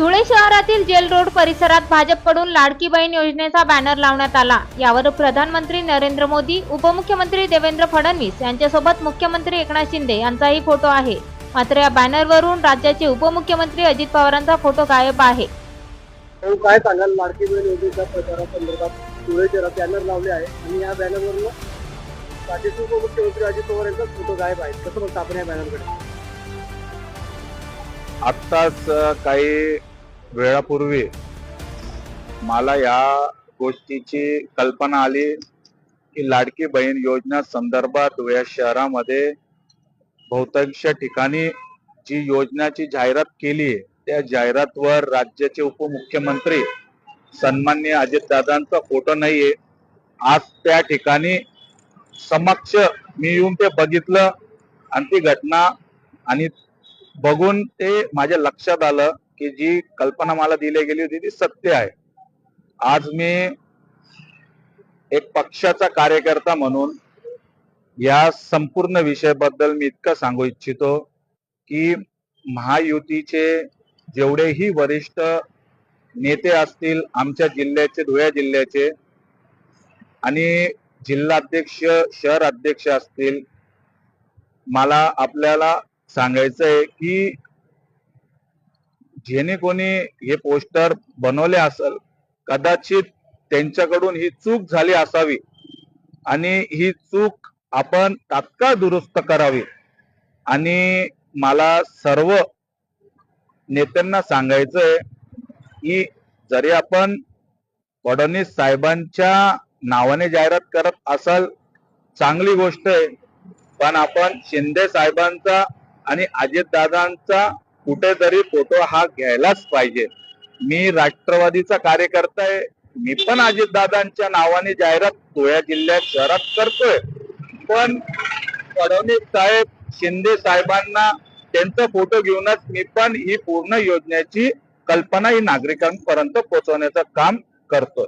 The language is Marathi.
धुळे शहरातील जेल रोड परिसरात भाजपकडून लाडकी बहीण योजनेचा बॅनर लावण्यात आला. यावर प्रधानमंत्री नरेंद्र मोदी उपमुख्यमंत्री देवेंद्र फडणवीस यांच्यासोबत मुख्यमंत्री एकनाथ शिंदे यांचाही फोटो आहे. मात्र या बॅनरवरून राज्याचे उपमुख्यमंत्री अजित पवारांचा फोटो गायब आहे. काय सांगाल? लाडकी बहीण योजनेच्या प्रचारासंदर्भात धुळे शहरात बॅनर लावले आहे आणि या बॅनरवरून राज्याचे उपमुख्यमंत्री अजित पवार यांचा फोटो गायब आहे. कसं बघता आपण या बॅनरकडे? आत्ताच काही वेळापूर्वी मला या गोष्टीची कल्पना आली की लाडकी बहीण योजना संदर्भात धुळे शहरामध्ये बहुतांश ठिकाणी जी योजनाची जाहिरात केली त्या जाहिरातवर राज्याचे उपमुख्यमंत्री सन्मान्य अजितदादांचा फोटो नाहीये. आज त्या ठिकाणी समक्ष मी येऊन ते बघितलं आणि ती घटना आणि बघून ते माझ्या लक्षात आलं. की जी कल्पना मला दिली गेली होती ती सत्य आहे. आज मी एक पक्षाचा कार्यकर्ता म्हणून या संपूर्ण विषयाबद्दल मी इतकं सांगू इच्छितो की महायुतीचे जेवढेही वरिष्ठ नेते असतील आमच्या जिल्ह्याचे धुळे जिल्ह्याचे आणि जिल्हाध्यक्ष शहर अध्यक्ष असतील मला आपल्याला सांगायचं आहे की जेणे कोणी हे पोस्टर बनवले असेल कदाचित त्यांच्याकडून ही चूक झाली असावी. आणि ही चूक आपण तात्काळ दुरुस्त करावी. आणि मला सर्व नेत्यांना सांगायचंय की जरी आपण फडणवीस साहेबांच्या नावाने जाहिरात करत असाल चांगली गोष्ट आहे. पण आपण शिंदे साहेबांचा आणि अजितदादांचा कुठेतरी फोटो हा घ्यायलाच पाहिजे. मी राष्ट्रवादीचा कार्यकर्ता आहे. मी पण अजितदादांच्या नावाने जाहिरात धुळ्या जिल्ह्यात शहरात करतोय. पण फडणवीस साहेब शिंदे साहेबांना त्यांचा फोटो घेऊनच मी पण ही पूर्ण योजनेची कल्पना ही नागरिकांपर्यंत पोहोचवण्याचं काम करतोय.